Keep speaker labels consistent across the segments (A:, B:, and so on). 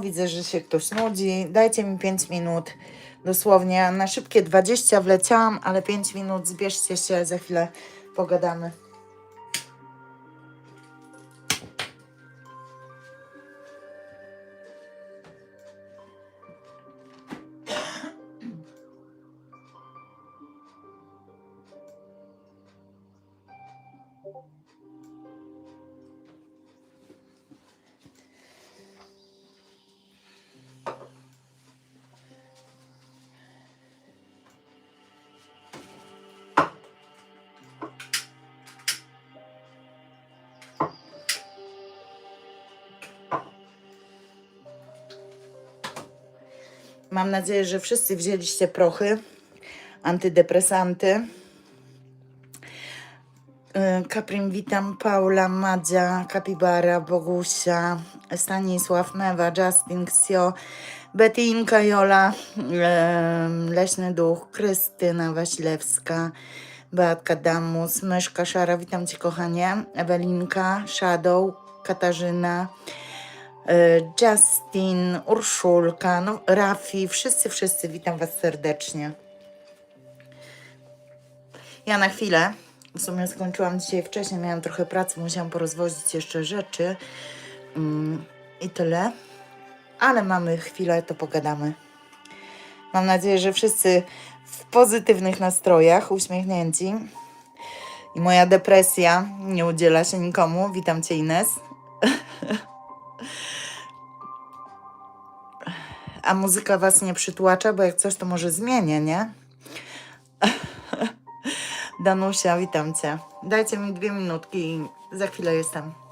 A: Widzę, że się ktoś nudzi. Dajcie mi 5 minut. Dosłownie na szybkie 20 wleciałam, ale 5 minut. Zbierzcie się, za chwilę pogadamy. Mam nadzieję, że wszyscy wzięliście prochy, antydepresanty. Y, Kaprim, witam, Paula, Madzia, Kapibara, Bogusia, Stanisław, Mewa, Justin, Ksio, Betinka, Jola, Leśny Duch, Krystyna Wasilewska, Beatka Damus, Myszka Szara, witam Cię kochanie, Ewelinka, Shadow, Katarzyna, Justin, Urszulka, no, Rafi, wszyscy, wszyscy, witam Was serdecznie. Ja na chwilę, w sumie skończyłam dzisiaj wcześniej, miałam trochę pracy, musiałam porozwozić jeszcze rzeczy mm, i tyle. Ale mamy chwilę, to pogadamy. Mam nadzieję, że wszyscy w pozytywnych nastrojach, uśmiechnięci. I moja depresja nie udziela się nikomu. Witam Cię, Ines. A muzyka Was nie przytłacza, bo jak coś, to może zmienię, nie? Danusia, witam Cię. Dajcie mi dwie minutki i za chwilę jestem.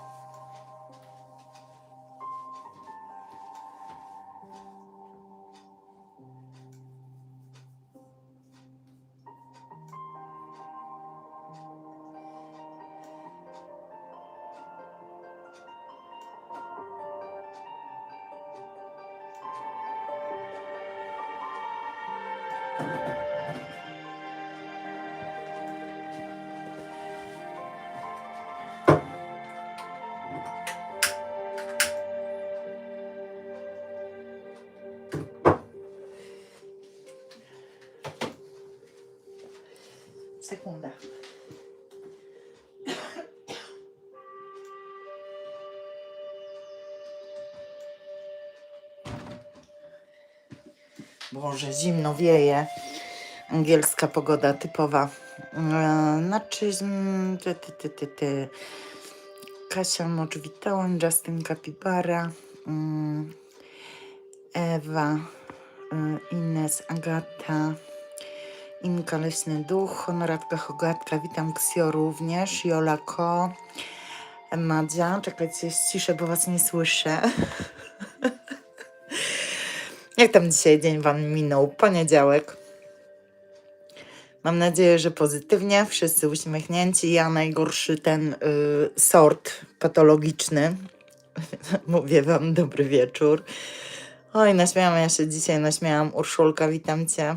A: Sekunda. Boże, zimno wieje. Angielska pogoda typowa. E, Znaczy, ty, ty, ty, ty, ty. Kasia Mocz, witałem. Justin Capibara. mm, Ewa. y, Ines, Agata. Inka Leśny Duch, Honoratka Hogatka, witam Ksio również, Jola Ko, Madzia, czekajcie, ciszę, bo was nie słyszę. Jak tam dzisiaj dzień wam minął? Poniedziałek. Mam nadzieję, że pozytywnie, wszyscy uśmiechnięci. Ja najgorszy ten y, sort patologiczny. Mówię wam dobry wieczór. Oj, naśmiałam ja się dzisiaj, naśmiałam. Urszulka, witam cię.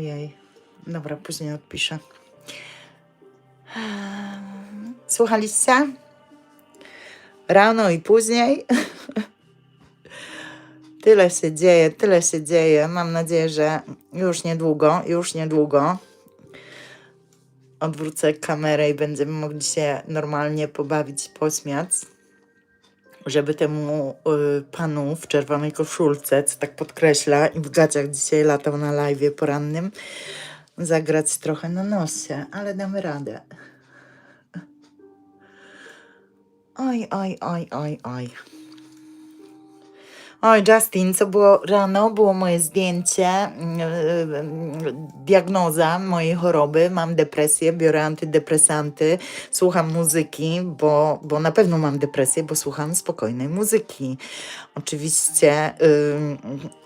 A: Ojej. Dobra, później odpiszę. Słuchaliście? Rano i później. Tyle się dzieje, tyle się dzieje. Mam nadzieję, że już niedługo, już niedługo odwrócę kamerę i będziemy mogli się normalnie pobawić, pośmiać żeby temu y, panu w czerwonej koszulce, co tak podkreśla i w gaciach dzisiaj latał na live porannym, zagrać trochę na nosie, ale damy radę. Oj, oj, oj, oj, oj. Oj, Justin, co było rano? Było moje zdjęcie, yy, diagnoza mojej choroby. Mam depresję, biorę antydepresanty, słucham muzyki, bo, bo na pewno mam depresję, bo słucham spokojnej muzyki. Oczywiście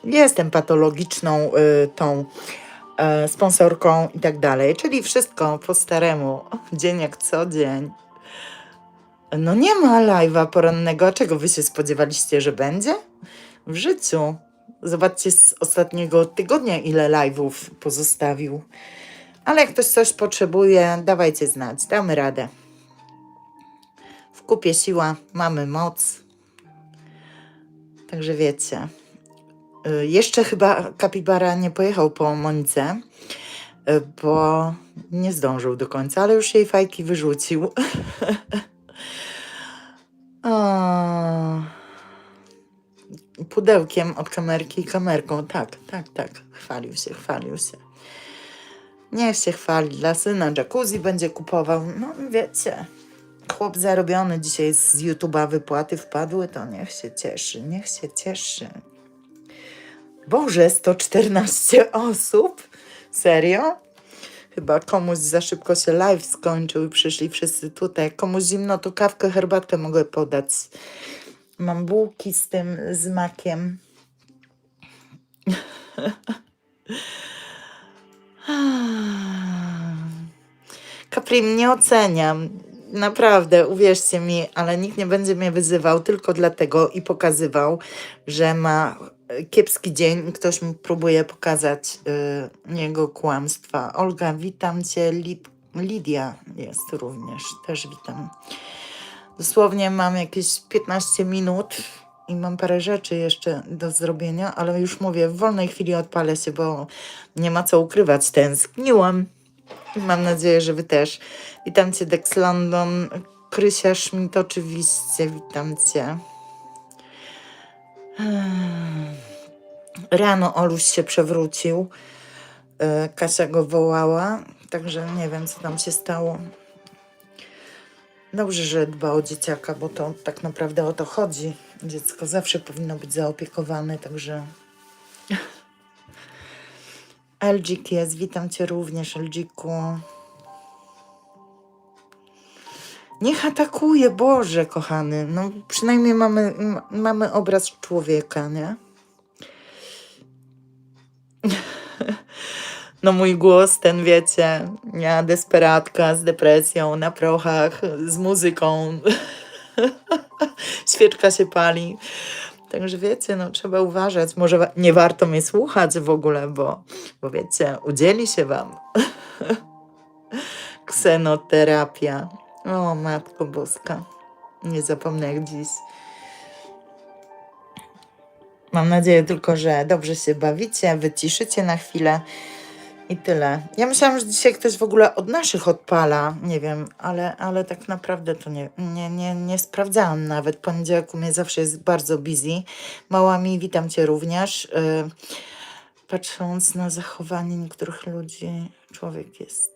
A: yy, jestem patologiczną yy, tą yy, sponsorką i tak dalej, czyli wszystko po staremu, dzień jak co dzień. No nie ma live'a porannego, a czego wy się spodziewaliście, że będzie? W życiu. Zobaczcie z ostatniego tygodnia, ile live'ów pozostawił. Ale jak ktoś coś potrzebuje, dawajcie znać, damy radę. kupie siła, mamy moc. Także wiecie. Y, Jeszcze chyba kapibara nie pojechał po Monice, y, bo nie zdążył do końca, ale już jej fajki wyrzucił. o. Pudełkiem od kamerki i kamerką. Tak, tak, tak. Chwalił się, chwalił się. Niech się chwali. Dla syna jacuzzi będzie kupował. No wiecie, chłop zarobiony dzisiaj z YouTube'a wypłaty wpadły, to niech się cieszy, niech się cieszy. Boże, 114 osób? Serio? Chyba komuś za szybko się live skończył i przyszli wszyscy tutaj. Komuś zimno, to kawkę, herbatkę mogę podać. Mam bułki z tym, z makiem. Kaprim, nie oceniam. Naprawdę, uwierzcie mi, ale nikt nie będzie mnie wyzywał tylko dlatego i pokazywał, że ma kiepski dzień ktoś mu próbuje pokazać y, jego kłamstwa. Olga, witam cię. Lid- Lidia jest również, też witam. Dosłownie mam jakieś 15 minut i mam parę rzeczy jeszcze do zrobienia, ale już mówię, w wolnej chwili odpalę się, bo nie ma co ukrywać, tęskniłam. Mam nadzieję, że wy też. Witam cię, Dex London. Krysia Schmidt, oczywiście, witam cię. Rano Oluś się przewrócił. E, Kasia go wołała, także nie wiem, co tam się stało. Dobrze, że dba o dzieciaka, bo to tak naprawdę o to chodzi. Dziecko zawsze powinno być zaopiekowane, także. Elgik jest, witam cię również, Elgiku. Niech atakuje, Boże, kochany. No, przynajmniej mamy, mamy obraz człowieka, nie? No mój głos, ten wiecie, ja desperatka z depresją, na prochach, z muzyką. Świeczka się pali. Także wiecie, no trzeba uważać. Może wa- nie warto mnie słuchać w ogóle, bo, bo wiecie, udzieli się wam. Ksenoterapia. O, Matko Boska. Nie zapomnę jak dziś. Mam nadzieję tylko, że dobrze się bawicie, wyciszycie na chwilę i tyle. Ja myślałam, że dzisiaj ktoś w ogóle od naszych odpala, nie wiem, ale, ale tak naprawdę to nie, nie, nie, nie sprawdzałam nawet. Poniedziałek u mnie zawsze jest bardzo busy. Małami, witam Cię również. Yy, patrząc na zachowanie niektórych ludzi, człowiek jest,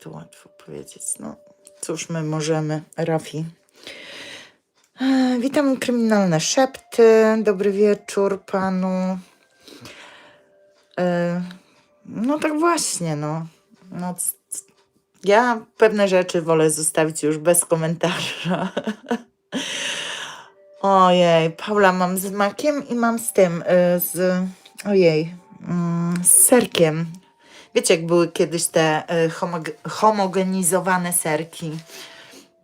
A: to łatwo powiedzieć. No cóż my możemy, Rafi. E, Witam kryminalne szepty. Dobry wieczór panu. E, No tak właśnie, no. no ja pewne rzeczy wolę zostawić już bez komentarza. Ojej, Paula, mam z makiem i mam z tym, y, z, ojej, mm, z serkiem. Wiecie, jak były kiedyś te y, homog- homogenizowane serki.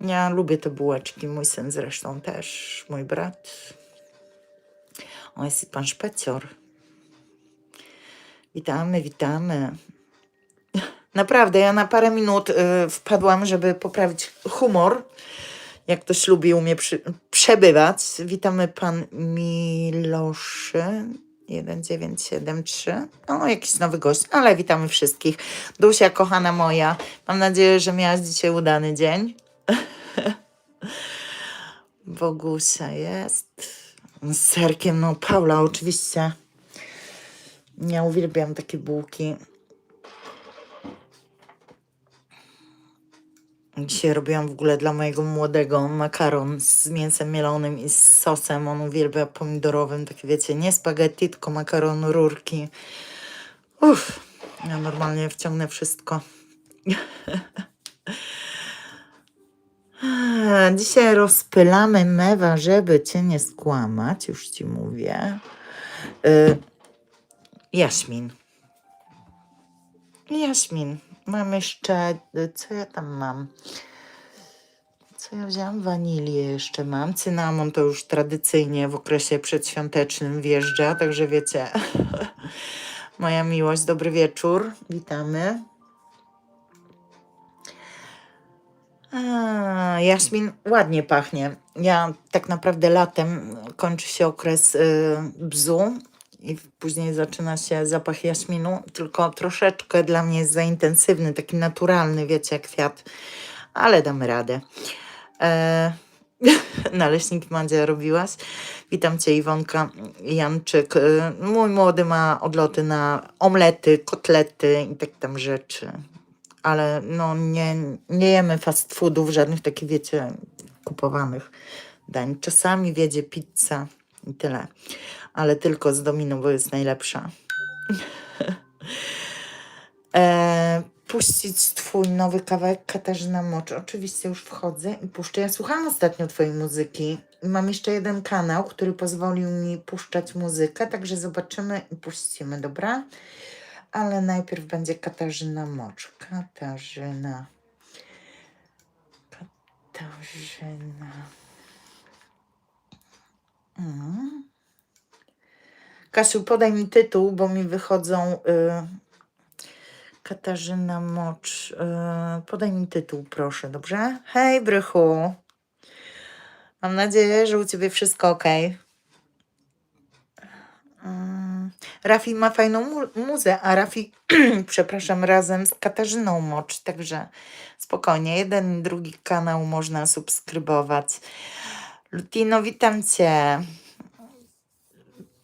A: Ja lubię te bułeczki, mój syn zresztą też, mój brat. O, jest i pan Szpecior. Witamy, witamy. Naprawdę, ja na parę minut y, wpadłam, żeby poprawić humor. Jak ktoś lubi u mnie przy, przebywać. Witamy pan Miloszy. 1973. O, jakiś nowy gość, ale witamy wszystkich. Dusia, kochana moja, mam nadzieję, że miałaś dzisiaj udany dzień. Bogusia jest. Z serkiem, no Paula, oczywiście. Ja uwielbiam takie bułki. Dzisiaj robiłam w ogóle dla mojego młodego makaron z mięsem mielonym i z sosem. On uwielbia pomidorowym, takie wiecie, nie spaghetti, tylko makaron rurki. Uff, ja normalnie wciągnę wszystko. Dzisiaj rozpylamy mewa, żeby cię nie skłamać, już ci mówię. Y, Jaśmin. Jaśmin. Mam jeszcze, co ja tam mam? Co ja wzięłam? Wanilię jeszcze mam. Cynamon to już tradycyjnie w okresie przedświątecznym wjeżdża, także wiecie. Moja miłość, dobry wieczór. Witamy. A, jaśmin ładnie pachnie. Ja tak naprawdę latem kończy się okres y, bzu i później zaczyna się zapach jaśminu, tylko troszeczkę dla mnie jest za intensywny, taki naturalny, wiecie, kwiat, ale damy radę. E, naleśnik Madzia robiłaś. Witam Cię Iwonka Janczyk. Y, Mój młody ma odloty na omlety, kotlety i tak tam rzeczy. Ale no nie, nie jemy fast foodów, żadnych takich wiecie, kupowanych dań. Czasami wiedzie pizza i tyle. Ale tylko z Domino, bo jest najlepsza. E, puścić twój nowy kawałek Katarzyna Mocz. Oczywiście już wchodzę i puszczę. Ja słuchałam ostatnio twojej muzyki mam jeszcze jeden kanał, który pozwolił mi puszczać muzykę, także zobaczymy i puścimy, dobra? Ale najpierw będzie Katarzyna Mocz. Katarzyna. Katarzyna. Mm. Kasiu, podaj mi tytuł, bo mi wychodzą... Y Katarzyna Mocz. Yy, podaj mi tytuł, proszę, dobrze? Hej, Brychu. Mam nadzieję, że u ciebie wszystko ok. Mm, Rafi ma fajną mu- muzę, a Rafi, przepraszam, razem z Katarzyną Mocz, także spokojnie, jeden drugi kanał można subskrybować. Lutino, witam cię.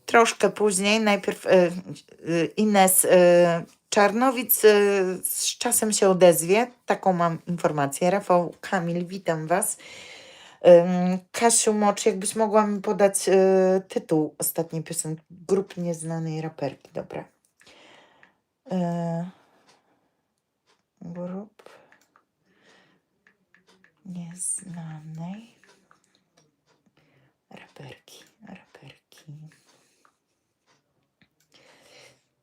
A: Troszkę później, najpierw y, Ines y, Czarnowic y, z czasem się odezwie, taką mam informację. Rafał Kamil, witam Was. Kasiu Mocz, jakbyś mogła mi podać tytuł ostatniej piosenki grup nieznanej raperki, dobra. Y, grup nieznanej raperki, raperki.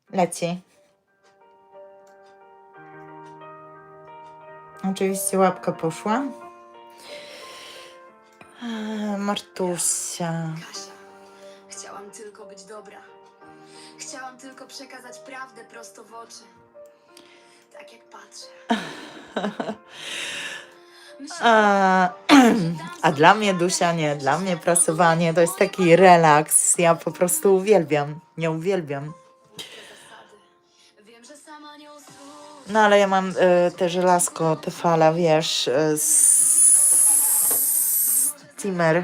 A: Leci. Oczywiście łapka poszła. Eee, Martusia.
B: Kasia, chciałam tylko być dobra. Chciałam tylko przekazać prawdę prosto w oczy. Tak jak patrzę.
A: A, a dla mnie Dusia nie, dla mnie prasowanie to jest taki relaks. Ja po prostu uwielbiam, nie uwielbiam. No ale ja mam e, te żelazko, te fala, wiesz, z steamer.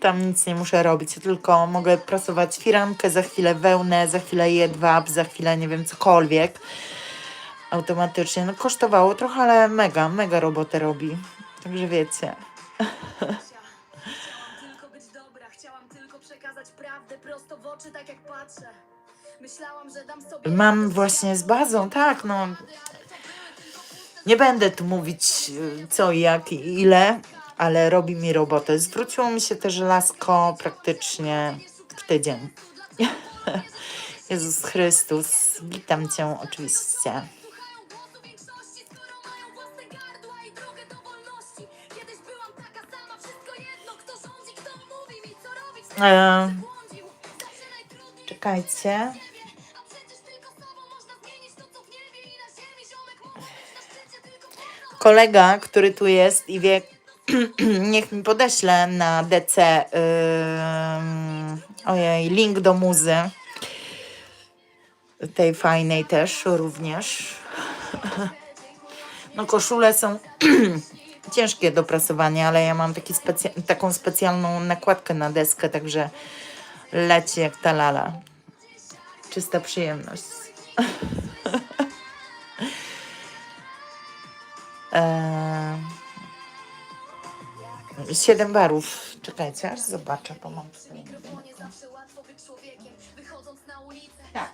A: Tam nic nie muszę robić, tylko mogę prasować firankę, za chwilę wełnę, za chwilę jedwab, za chwilę nie wiem, cokolwiek. Automatycznie. No kosztowało trochę, ale mega, mega robotę robi. Także wiecie.
B: Chciałam tylko być dobra. Chciałam tylko przekazać prawdę prosto w oczy, tak jak patrzę. Myślałam, że dam sobie.
A: Mam właśnie z bazą, tak, no. Nie będę tu mówić y, co i jak i ile, ale robi mi robotę. Zwróciło mi się te żelazko praktycznie w tydzień. Jezus Chrystus, witam Cię oczywiście.
B: Po to,
A: Kolega, który tu jest i wie, niech mi podeśle na DC ym, ojej, link do muzy. Tej fajnej też również. No koszule są ciężkie do prasowania, ale ja mam specja- taką specjalną nakładkę na deskę, także leci jak ta lala. Czysta przyjemność. Eee, Siedem barów. Czekajcie, aż zobaczę, bo mam Tak.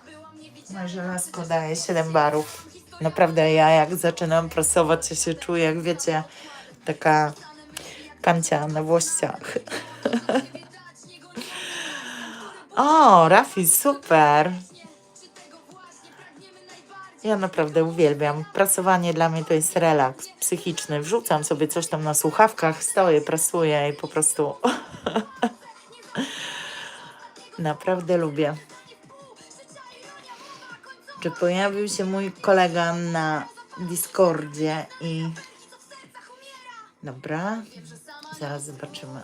A: Na żelazko daje 7 barów. Naprawdę ja jak zaczynam prasować, ja się czuję, jak wiecie, taka kancia na włościach. O, Rafi, super. Ja naprawdę uwielbiam. Prasowanie dla mnie to jest relaks psychiczny. Wrzucam sobie coś tam na słuchawkach, stoję, prasuję i po prostu naprawdę lubię. Czy pojawił się mój kolega na Discordzie i Dobra, zaraz zobaczymy.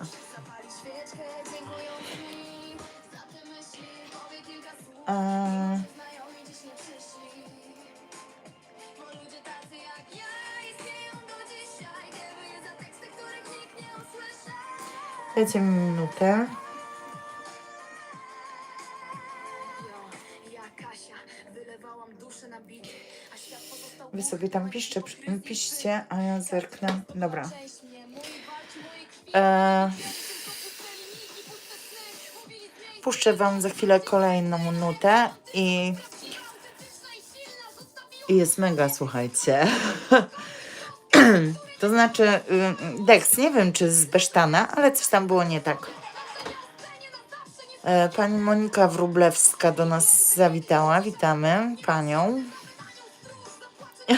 A: Eee,
B: Ludzie tacy jak
A: Wy sobie tam piszcie, piszcie, a ja zerknę. Dobra.
B: Zmień
A: puszczę wam za chwilę kolejną nutę i
B: i
A: jest mega, słuchajcie. To znaczy, y, Dex, nie wiem czy z Besztana, ale coś tam było nie tak. E, Pani Monika Wrublewska do nas zawitała. Witamy panią.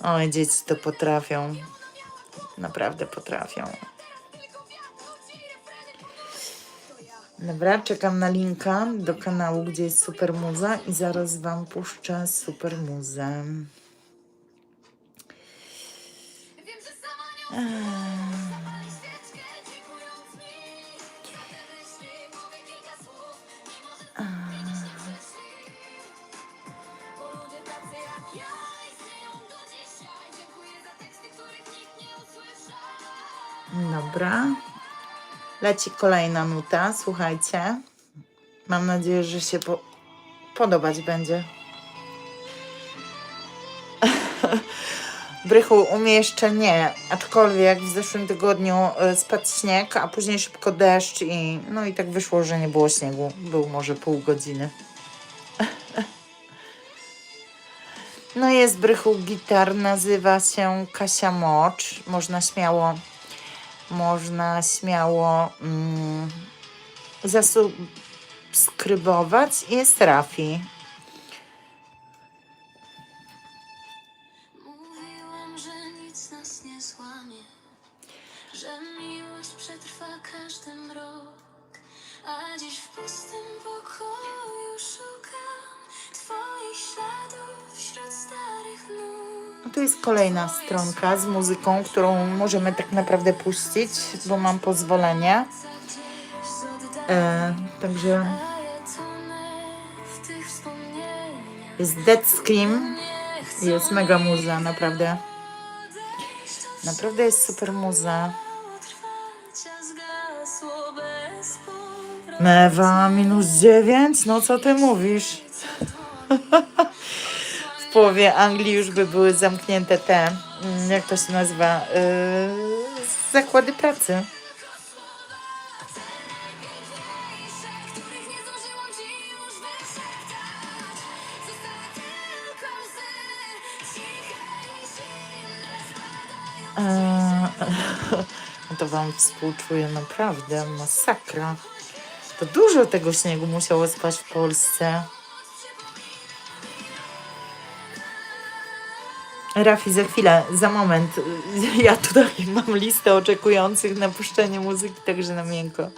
A: Oj, dzieci to potrafią. Naprawdę potrafią. Dobra, czekam na linka do kanału, gdzie jest super muza i zaraz wam puszczę super muzę. Dobra. Leci kolejna nuta, słuchajcie. Mam nadzieję, że się po- podobać będzie. Brychu, u mnie jeszcze nie, aczkolwiek w zeszłym tygodniu e, spadł śnieg, a później szybko deszcz i no i tak wyszło, że nie było śniegu. Był może pół godziny. No jest Brychu gitar, nazywa się Kasia Mocz. Można śmiało można śmiało mm, zasubskrybować. Jest Rafi. Stronka z muzyką, którą możemy tak naprawdę puścić, bo mam pozwolenie. E, także jest Dead Scream. Jest mega muza, naprawdę. Naprawdę jest super muza. Mewa minus 9? No co ty mówisz? W połowie Anglii już by były zamknięte te, jak to się nazywa, yy, zakłady pracy. no to wam współczuję naprawdę, masakra. To dużo tego śniegu musiało spaść w Polsce. Rafi, za chwilę, za moment. Ja tutaj mam listę oczekujących na puszczenie muzyki, także na miękko.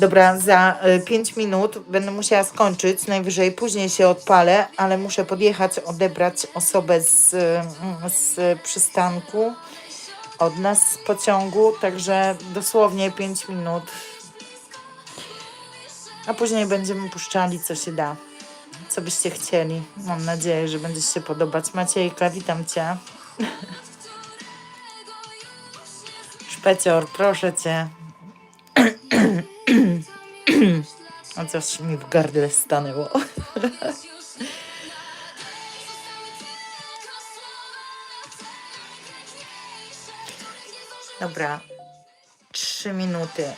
A: Dobra, za 5 minut będę musiała skończyć, najwyżej później się odpalę, ale muszę podjechać, odebrać osobę z, y, z przystanku, od nas z pociągu, także dosłownie 5 minut. A później będziemy puszczali, co się da, co byście chcieli. Mam nadzieję, że będzie się podobać. Maciejka, witam Cię. Szpecior, proszę Cię. A coś mi w gardle stanęło. Dobra, trzy minuty.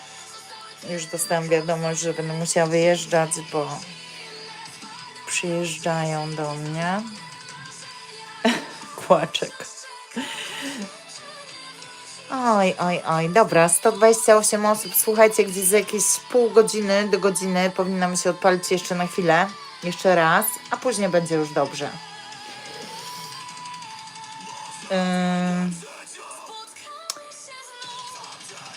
A: Już dostałam wiadomość, że będę musiała wyjeżdżać, bo przyjeżdżają do mnie. Kłaczek. Oj, oj, oj. Dobra, 128 osób. Słuchajcie, gdzieś za jakieś pół godziny do godziny powinnam się odpalić jeszcze na chwilę. Jeszcze raz, a później będzie już dobrze.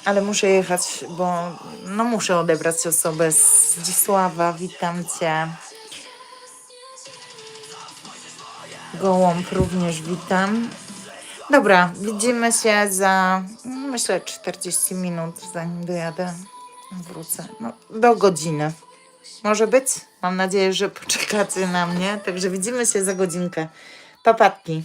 A: Ale muszę jechać, bo no muszę odebrać osobę z Zdzisława. Witam Cię. Gołąb również witam. Dobra, widzimy się za mm, myślę 40 minut, zanim dojadę. Wrócę. No, do godziny. Może być? Mam nadzieję, że poczekacie na mnie. Także widzimy się za godzinkę. Papatki.